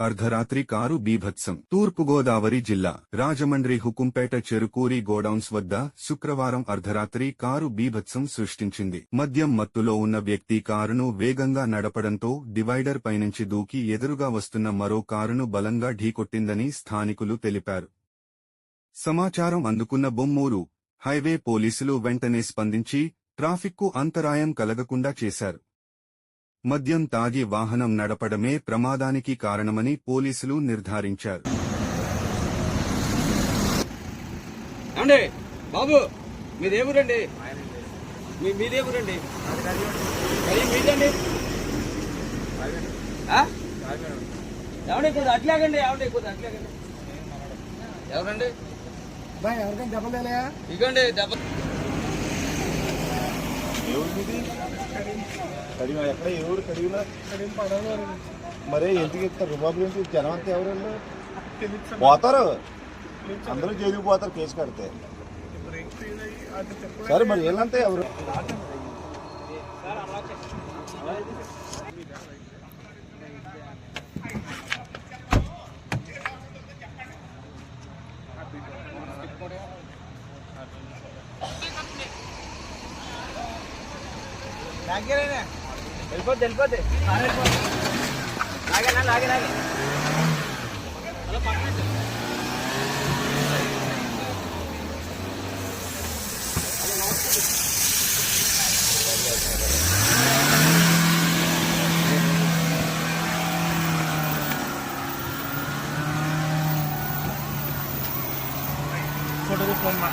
అర్ధరాత్రి కారు బీభత్సం. తూర్పుగోదావరి జిల్లా రాజమండ్రి హుకుంపేట చెరుకూరి గోడౌన్స్ వద్ద శుక్రవారం అర్ధరాత్రి కారు బీభత్సం సృష్టించింది. మద్యం మత్తులో ఉన్న వ్యక్తి కారును వేగంగా నడపడంతో డివైడర్ పైనుంచి దూకి ఎదురుగా వస్తున్న మరో కారును బలంగా ఢీకొట్టిందని స్థానికులు తెలిపారు. సమాచారం అందుకున్న బొమ్మూరు హైవే పోలీసులు వెంటనే స్పందించి ట్రాఫిక్కు అంతరాయం కలగకుండా చేశారు. మద్యం తాగి వాహనం నడపడమే ప్రమాదానికి కారణమని పోలీసులు నిర్ధారించారు. బాబు మీదండి? కొద్ది అట్లాగండి కొద్ది అట్లాగండి. ఎవరండి? ఎవరికైనా దెబ్బలేలయా ఇగండి దెబ్బ కడిమ ఎక్కడ ఎవరు కడిగినా మరే ఎందుకు ఇస్తారు రుబాబు ఏంటి? జనం అంతా ఎవరు? పోతారు. అందరూ జైలుకి పోతారు కేసు కడితే. సరే మరి వీళ్ళంతా ఎవరు? వెళ్ళిపోద్ది వెళ్ళిపోద్ది లాగే లాగే లాగే ఫోటో తీసుకోమ్మా